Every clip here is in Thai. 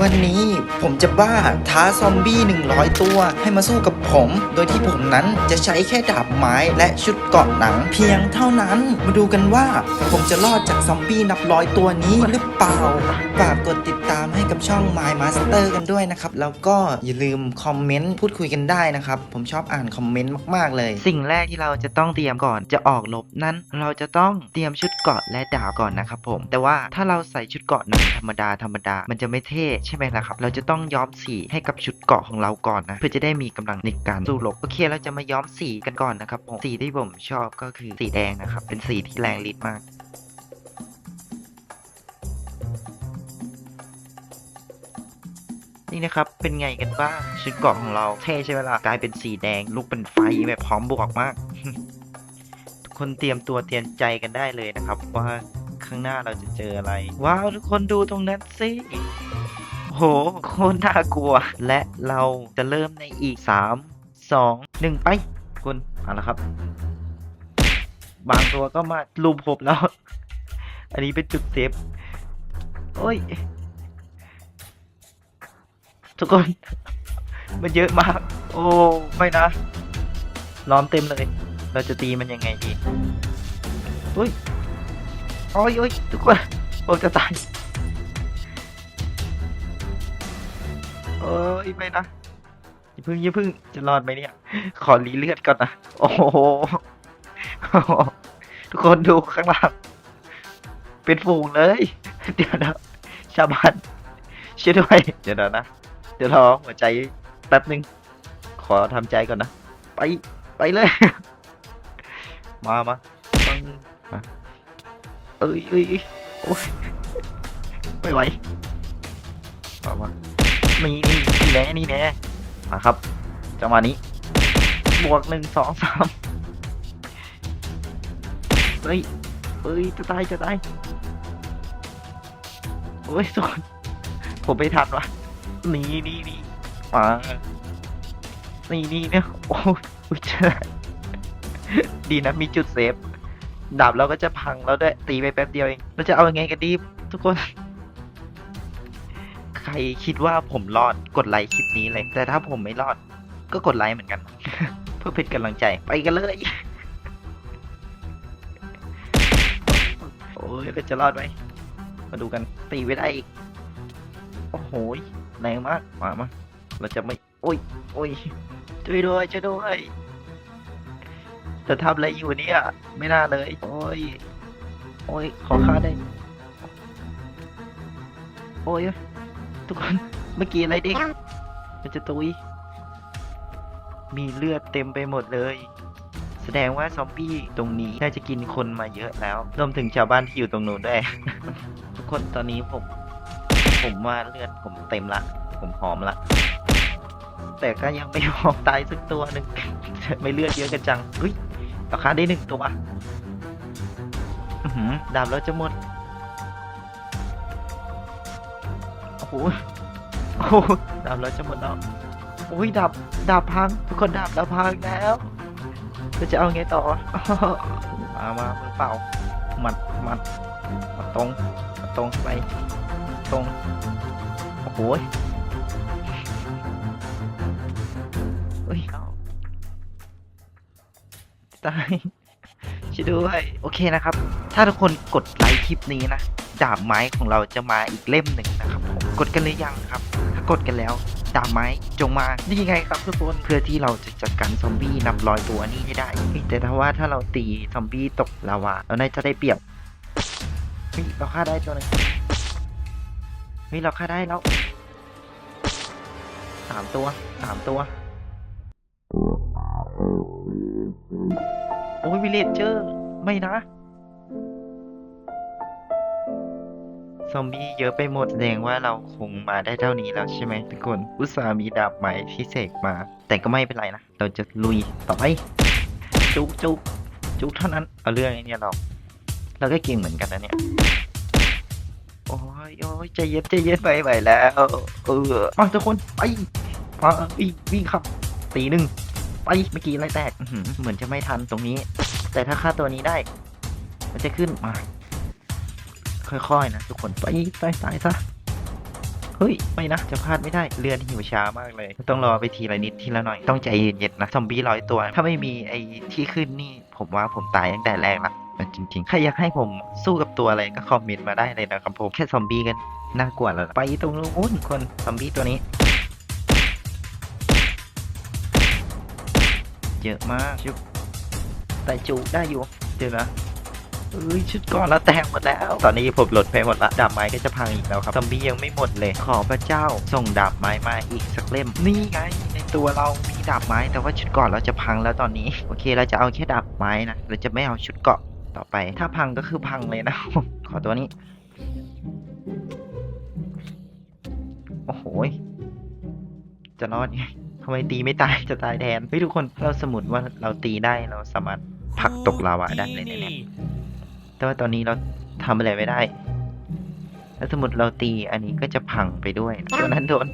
วันนี้ผมจะบ้าท้าซอมบี้ 100 ตัวให้มาสู้กับผม โดยที่ผมนั้นจะใช้แค่ดาบไม้และชุดเกราะหนัง เพียงเท่านั้น มาดูกันว่าผมจะรอดจากซอมบี้นับร้อยตัวนี้หรือเปล่า ฝากกดติดตามให้กับช่อง My Master กันด้วยนะครับ แล้วก็อย่าลืมคอมเมนต์พูดคุยกันได้นะครับ ผมชอบอ่านคอมเมนต์มากๆเลย สิ่งแรกที่เราจะต้องเตรียมก่อนจะออกรบนั้น เราจะต้องเตรียมชุดเกราะและดาบก่อนนะครับผม แต่ว่าถ้าเราใส่ชุดเกราะหนังธรรมดาธรรมดามันจะไม่เท่ใช่ไหมล่ะครับ เราจะต้องย้อมสีให้กับชุดเกราะของเราก่อนนะ เพื่อจะได้มีกำลังในการสู้รบโอเค เราจะมาย้อมสีกันก่อนนะครับผมสีที่ผมชอบก็คือสีแดงนะครับ เป็นสีที่แรงฤทธิ์มากนี่นะครับ เป็นไงกันบ้างชุดเกราะของเราเท่ใช่ไหมล่ะกลายเป็นสีแดง ลุกเป็นไฟแบบพร้อมบวกมาก ทุกคนเตรียมตัวเตรียมใจกันได้เลยนะครับ ว่าข้างหน้าเราจะเจออะไร ว้าว ทุกคนดูตรงนั้นสิ โหโคตรน่ากลัว และเราจะเริ่มในอีก 3 2 1 ไป คุณเอาละครับ บางตัวก็มาลุมผมแล้ว อันนี้เป็นจุดเซฟโอ้ย ทุกคน มันเยอะมาก โอ้ไม่นะ ล้อมเต็มเลย เราจะตีมันยังไงดีอุ้ยโอ้ยโอ้ยทุกคน ผมจะตาย เอ้ยไม่นะอย่าพึ่งอย่าพึ่งจะรอดไหมเนี่ย ขอรีเลือดก่อนนะโอ้โหทุกคนดูข้างหล่างเป็นฝูงเลย เดี๋ยวนะชาวบ้านช่วยด้วยเดี๋ยวนะ เดี๋ยวรอหัวใจแป๊บนึง ขอทำใจก่อนนะ ไปไปเลย มามาเอ้ยเอ้ยโอ้ยไม่ไหวมามานี่ แน่นี่แน่มาครับ จังหวะนี้ บวกหนึ่งสองสามเฮ้ยเฮ้ย จะตาย จะตายโอ้ยสนผมไม่ทันวะนี่นี่นี่มานี่นี่เนี่ย โอ้ยอุ๊ยเจอดีนะ มีจุดเซฟ ดาบเราก็จะพังแล้วด้วย ตีไปแป๊บเดียวเอง เราจะเอายังไงกันดี ทุกคนใค รคิดว่าผมรอดกดไลค์คลิปนี้เลย แต่ถ้าผมไม่รอดก็กดไลค์เหมือนกัน เพื่อเป็นกำลังใจไปกันเลย โอ้ยเราจะรอดไหมมาดูกันตีไว้ได้อีก โอ้โหแรงมากมามาเราจะไม่โอ้ยโอ้ยช่วยด้วยช่วยด้วยจะทำอะไรอยู่เนี่ยไม่น่าเลย โอ้ย โอ้ยขอค่าได้ โอ้ย ทุกคนเมื่อกี้อะไรเด็กมันจะตุยมีเลือดเต็มไปหมดเลย แสดงว่าซอมบี้ตรงนี้น่าจะกินคนมาเยอะแล้วรวมถึงชาวบ้านที่อยู่ตรงนู้นด้วย ทุกคนตอนนี้ผม ผมว่าเลือดผมเต็มละ ผมหอมละ แต่ก็ยังไม่หอมตายสักตัวหนึ่ง ไม่เลือดเยอะกันจังเฮ้ยราคาได้หนึ่งตัวดาบแล้วจะหมด หโอ้ดาบแล้วจะหมดแล้วโอ้ยดาบดาบพังทุกคนดาบเราพังแล้วเราจะเอาไงต่อมามามือเปล่าหมัดหมัดหมัดตรงหมัดตรงไปตรงโอ้โหยเฮ้ยเอาตายช่วยด้วยโอเคนะครับ ถ้าทุกคนกดไลค์คลิปนี้นะดาบไม้ของเราจะมาอีกเล่มหนึ่งนะ กดกันหรือยังครับ ถ้ากดกันแล้วดาบไม้จงมา นี่ไงครับทุกคน เพื่อที่เราจะจัดการซอมบี้นับร้อยตัวนี้ให้ได้ แต่ถ้าว่าถ้าเราตีซอมบี้ตกลาวาเราน่าจะได้เปรียบเฮ้ยเราฆ่าได้ตัวหนึงเฮ้ยเราฆ่าได้แล้วสามตัวสามตัว โอ้ยวิเลจเจอร์ ไม่นะ ซอมบี้เยอะไปหมดแสดงว่าเราคงมาได้เท่านี้แล้วใช่ไหมทุกคน อุตส่าห์มีดาบใหม่พิเศษมา แต่ก็ไม่เป็นไรนะ เราจะลุยต่อไป จุกจุกจุกเท่านั้น เอาเรื่องไอ้นี่เรา เราก็เก่งเหมือนกันนะเนี่ย โอ้ยโอ้ยใจเย็นใจเย็นไปไหวแล้ว เออมาทุกคนไปมาวิ่งวิ่งครับตีหนึ่งไปเมื่อกี้ไรแตกเหมือนจะไม่ทันตรงนี้ แต่ถ้าฆ่าตัวนี้ได้ มันจะขึ้นมา ค่อยๆนะทุกคนไปไปตายซะเฮ้ยไม่นะจะพลาดไม่ได้เลือนหิวช้ามากเลย ต้องรอไปทีละนิดทีละหน่อยต้องใจเย็นๆนะซอมบี้ร้อยตัว ถ้าไม่มีไอ้ที่ขึ้นนี่ผมว่าผมตายตั้งแต่แรกละจริงๆใครอยากให้ผมสู้กับตัวอะไรก็คอมเมนต์มาได้เลยนะครับผมแค่ซอมบี้กันน่ากลัวแล้วไปตรงนู้นคนซอมบี้ตัวนี้เยอะมากชุบแต่จูได้อยู่เดี๋ยวนะ เอ้ยชุดก่อนแล้วแตกหมดแล้ว ตอนนี้ผมหลดไปหมดละดาบไม้ก็จะพังอีกแล้วครับซอมบี้ยังไม่หมดเลย ขอพระเจ้าส่งดาบไม้มาอีกสักเล่มนี่ไง ในตัวเรามีดาบไม้แต่ว่าชุดกราะเราจะพังแล้วตอนนี้ โอเคเราจะเอาแค่ดาบไม้นะเราจะไม่เอาชุดเกาะต่อไป ถ้าพังก็คือพังเลยนะขอตัวนี้โอ้โหจะรอดไงทำไมตีไม่ตายจะตายแทนเฮ้ยทุกคนเราสมมติว่าเราตีได้เราสามารถผลักตกลาวาได้เลยเนี่ย แต่ว่าตอนนี้เราทำอะไรไม่ได้ถ้าสมมติเราตีอันนี้ก็จะพังไปด้วยตัวนั้นโดน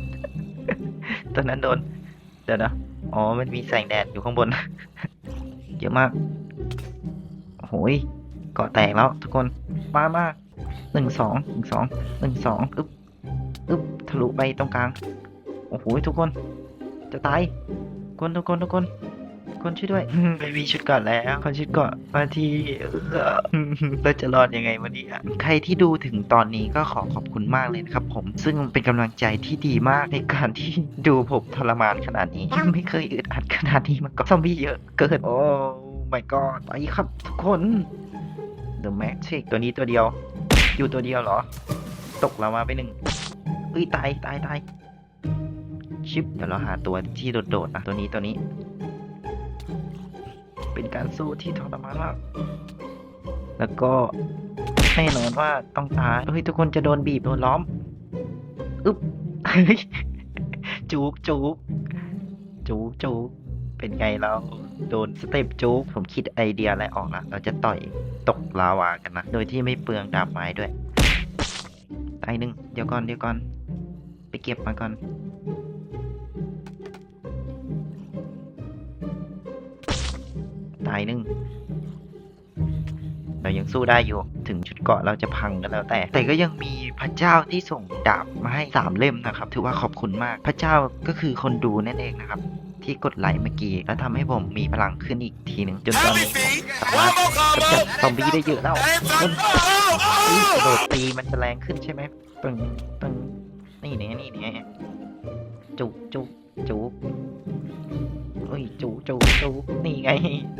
ตัวนั้นโดน เดี๋ยวนะอ๋อ มันมีแสงแดดอยู่ข้างบน เยอะมากโอ้โหยเกาะแตกแล้วทุกคนมามาหนึ่งสองหนึ่งสองหนึ่งสองอึ๊บอึ๊บทะลุไปตรงกลาง โอ้โหทุกคน จะตายคนทุกคนทุกคน คนช่วยด้วยไม่มีชุดเก่อนแล้วคนชุดเก่อนมาทีเออเราจะรอดยังไงวันนี้อะใครที่ดูถึงตอนนี้ก็ขอขอบคุณมากเลยนะครับผมซึ่งเป็นกำลังใจที่ดีมากในการที่ดูผมทรมานขนาดนี้ ไม่เคยอึดอัดขนาดนี้มาก่อนซอมบี้เยอะเกินโอ้ my god ไปครับทุกคน The Magic ตัวนี้ตัวเดียว อยู่ตัวเดียวเหรอ ตกเรามาไปหนึ่งเอ้ยตายตายตายชิปเดี๋ยวเราหาตัวที่โดดๆนะตัวนี้ตัวนี้ เป็นการสู้ที่ทรมานมาก แล้วก็แน่นอนว่าต้องตายเฮ้ยทุกคนจะโดนบีบโดนล้อม อึ๊บจูกจูกจูกจูกเป็นไงเราโดนสเต็ปจูกผมคิดไอเดียอะไรออกละเราจะต่อยตกลาวากันนะ โดยที่ไม่เปลืองดาบไม้ด้วยตายหนึ่งเดี๋ยวก่อนเดี๋ยวก่อน ไปเก็บมาก่อน ตายหนึ่งเรายังสู้ได้อยู่ถึงชุดเกาะเราจะพังก็แล้วแต่ แต่ก็ยังมีพระเจ้าที่ส่งดาบมาให้สามเล่มนะครับ ถือว่าขอบคุณมากพระเจ้าก็คือคนดูนั่นเองนะครับ ที่กดไลค์เมื่อกี้แล้วทำให้ผมมีพลังขึ้นอีกทีหนึ่งจนตอนนี้ผมสามารถกำจัดซอมบี้ได้เยอะแล้วมันโดดตีมันจะแรงขึ้นใช่ไหมปึงปึงนี่เนี่ยนี่เนี่ยจุกจุกจุก เฮ้ยจุกจุกจุกนี่ไง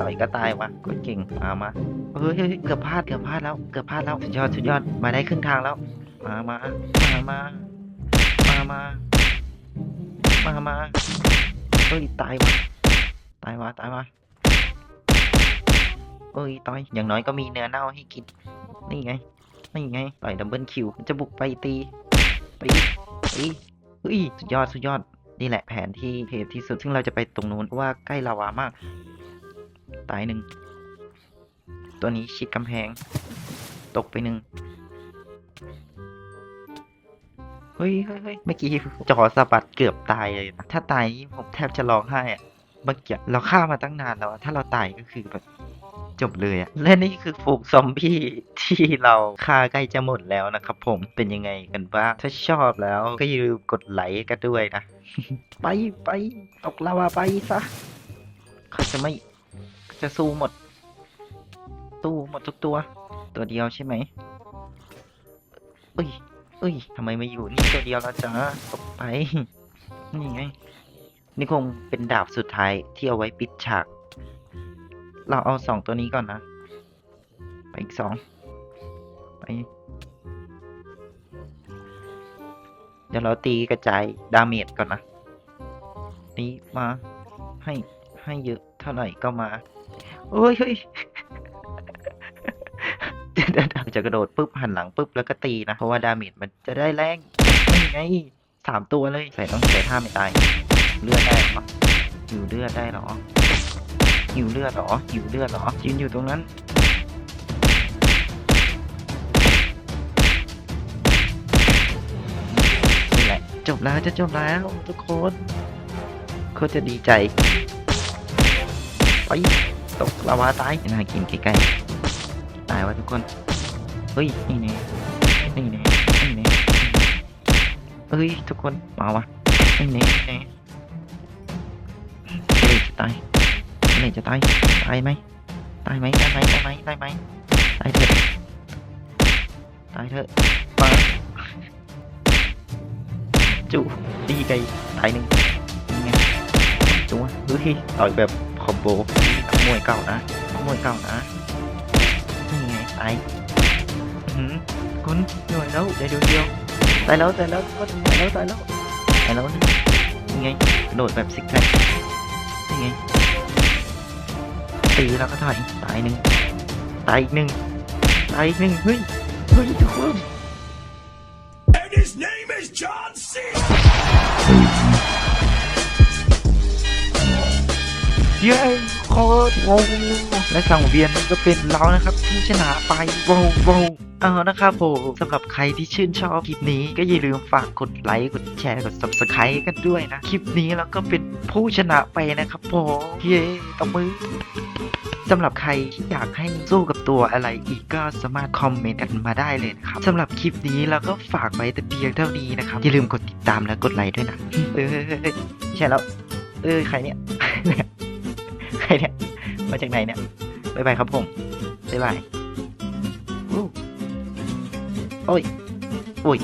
ต่อยก็ตายวะกดเก่งมามาเฮ้ยเกือบพลาดเกือบพลาดแล้วเกือบพลาดแล้วสุดยอดสุดยอดมาได้ครึ่งทางแล้ว มามามามามามามามาเฮ้ยตายวะตายวะตายวะเอ้ยต่อยอย่างน้อยก็มีเนื้อเน่าให้กินนี่ไงนี่ไงต่อยดับเบิลคิวจะบุกไปตีตีตีเฮ้ยสุดยอดสุดยอด นี่แหละแผนที่เทพที่สุด ซึ่งเราจะไปตรงนู้นเพราะว่าใกล้ลาวามาก ตายหนึ่ง ตัวนี้ชิดกำแพง ตกไปหนึ่งเฮ้ยเฮ้ยเฮ้ยเมื่อกี้จอสะบัดเกือบตายเลยนะถ้าตายผมแทบจะร้องไห้อะเมื่อกี้เราฆ่ามาตั้งนานแล้ว ถ้าเราตายก็คือแบบ จบเลยอะและนี่คือฝูงซอมบี้ที่เราฆ่าใกล้จะหมดแล้วนะครับผมเป็นยังไงกันบ้าง ถ้าชอบแล้วก็อย่าลืมกดไลค์กันด้วยนะ ไปไปตกลาวาไปซะเขาจะไม่จะสู้หมด สู้หมดทุกตัว ตัวเดียวใช่ไหมเอ้ยเอ้ยทำไมไมาอยู่นี่ตัวเดียวล้วจ้าตกไป นี่ไง นี่คงเป็นดาบสุดท้ายที่เอาไว้ปิดฉาก เราเอาสองตัวนี้ก่อนนะ ไปอีกสองไป เดี๋ยวเราตีกระจายดาเมจก่อนนะ นี่มาให้ให้เยอะเท่าไหร่ก็มาเฮ้ยเฮ้ยเดี๋ยวจะกระโดดปุ๊บหันหลังปุ๊บแล้วก็ตีนะ เพราะว่าดาเมจมันจะได้แรงไงสามตัวเลย ใส่ต้องใส่ท่าไม่ตาย เลือดได้เหรออยู่เลือดได้เหรอ หิวเลือดเหรอหิวเลือดเหรอยืนอยู่ตรงนั้นนี่แหละจบแล้วจะจบแล้วทุกคนเขาจะดีใจไปตกลาวาตายน่ากินใกล้ๆตายวะทุกคนเฮ้ยนี่แน่นี่แน่นี่แน่เอ้ยทุกคนมาวะไอ้นี่ไงเฮ้ยตาย ไหร่จะตาย ตายไหมตายไหมตายไหมตายไหมตายไหมตายเถอะ ตายเถอะมาจูดีไกตายหนึ่งยังไงจูวะเฮ้ยต่อยแบบคอมโบนักมยเก่านะนักมยเก่านะนี่ไงตายคุณหน่วยแล้วเดี๋ยวเดียวตายแล้วตายแล้วตายแล้วตายแล้วตายแล้วนี่ยังไงโดดแบบซิกแซกยังไง ตีแล้วก็ถอยตายหนึ่งตายอีกหนึ่งตายอีกหนึ่งเฮ้ยเฮ้ยทุกคน And his name is John C. เย้โคตรโว้และสังเวียนก็เป็นเรานะครับที่ชนะไปโว้โว้เอานะครับผมสำหรับใครที่ชื่นชอบคลิปนี้ก็อย่าลืมฝากกดไลค์กดแชร์กด subscribe กันด้วยนะ คลิปนี้แล้วก็เป็นผู้ชนะไปนะครับผมเย้ตบมือ สำหรับใครที่อยากให้สู้กับตัวอะไรอีกก็สามารถคอมเมนต์กันมาได้เลยนะครับสำหรับคลิปนี้เราก็ฝากไว้แต่เพียงเท่านี้นะครับอย่าลืมกดติดตามและกดไลค์ด้วยนะเออใช่แล้วเออใครเนี่ยใครเนี่ยมาจากไหนเนี่ยบ๊ายบายครับผมบ๊ายบายอู้โอ้ยโอ้ย